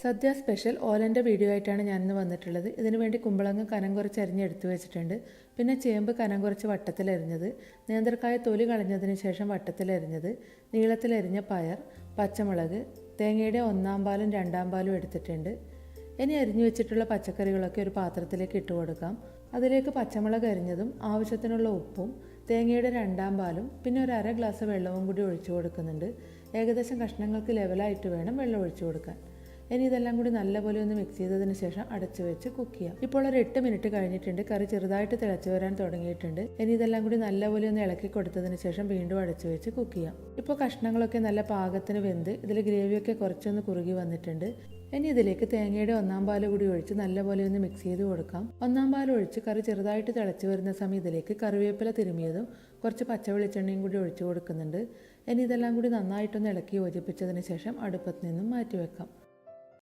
സദ്യ special ഓലന്റെ video ആയിട്ടാണ് ഞാനിന്ന് വന്നിട്ടുള്ളത്. ഇതിനു വേണ്ടി കുമ്പളങ്ങ കനം കുറച്ച് അരിഞ്ഞെടുത്തു വെച്ചിട്ടുണ്ട്. പിന്നെ ചേമ്പ് കനം കുറച്ച് വട്ടത്തിലെറിഞ്ഞത് നേന്ത്രക്കായ തൊലി കളഞ്ഞതിന് ശേഷം വട്ടത്തിലെറിഞ്ഞത് നീളത്തിലെറിഞ്ഞ പയർ പച്ചമുളക് തേങ്ങയുടെ ഒന്നാം പാലും രണ്ടാം പാലും എടുത്തിട്ടുണ്ട്. ഇനി അരിഞ്ഞു വെച്ചിട്ടുള്ള പച്ചക്കറികളൊക്കെ ഒരു പാത്രത്തിലേക്ക് ഇട്ട് കൊടുക്കാം. അതിലേക്ക് പച്ചമുളക് അരിഞ്ഞതും ആവശ്യത്തിനുള്ള ഉപ്പും തേങ്ങയുടെ രണ്ടാം പാലും പിന്നെ ഒരു അര ഗ്ലാസ് വെള്ളവും കൂടി ഒഴിച്ചു കൊടുക്കുന്നുണ്ട്. ഏകദേശം കഷ്ണങ്ങൾക്ക് ലെവലായിട്ട് വേണം വെള്ളം ഒഴിച്ചു കൊടുക്കാൻ. ഇനി ഇതെല്ലാം കൂടി നല്ലപോലെ ഒന്ന് മിക്സ് ചെയ്തതിന് ശേഷം അടച്ചു വെച്ച് കുക്ക് ചെയ്യാം. ഇപ്പോൾ ഒരു എട്ട് മിനിറ്റ് കഴിഞ്ഞിട്ടുണ്ട്. കറി ചെറുതായിട്ട് തിളച്ചു വരാൻ തുടങ്ങിയിട്ടുണ്ട്. ഇനി ഇതെല്ലാം കൂടി നല്ലപോലെ ഒന്ന് ഇളക്കി കൊടുത്തതിന് ശേഷം വീണ്ടും അടച്ചു വെച്ച് കുക്ക് ചെയ്യാം. ഇപ്പോൾ കഷ്ണങ്ങളൊക്കെ നല്ല പാകത്തിന് വെന്ത് ഇതിൽ ഗ്രേവിയൊക്കെ കുറച്ചൊന്ന് കുറുകി വന്നിട്ടുണ്ട്. ഇനി ഇതിലേക്ക് തേങ്ങയുടെ ഒന്നാം പാൽ കൂടി ഒഴിച്ച് നല്ലപോലെ ഒന്ന് മിക്സ് ചെയ്ത് കൊടുക്കാം. ഒന്നാം പാൽ ഒഴിച്ച് കറി ചെറുതായിട്ട് തിളച്ചു വരുന്ന സമയം ഇതിലേക്ക് കറിവേപ്പില തിരുമിയതും കുറച്ച് പച്ച വെളിച്ചെണ്ണയും കൂടി ഒഴിച്ചു കൊടുക്കുന്നുണ്ട്. ഇനി ഇതെല്ലാം കൂടി നന്നായിട്ടൊന്ന് ഇളക്കി യോജിപ്പിച്ചതിന് ശേഷം അടുപ്പത്ത് നിന്നും മാറ്റി വെക്കാം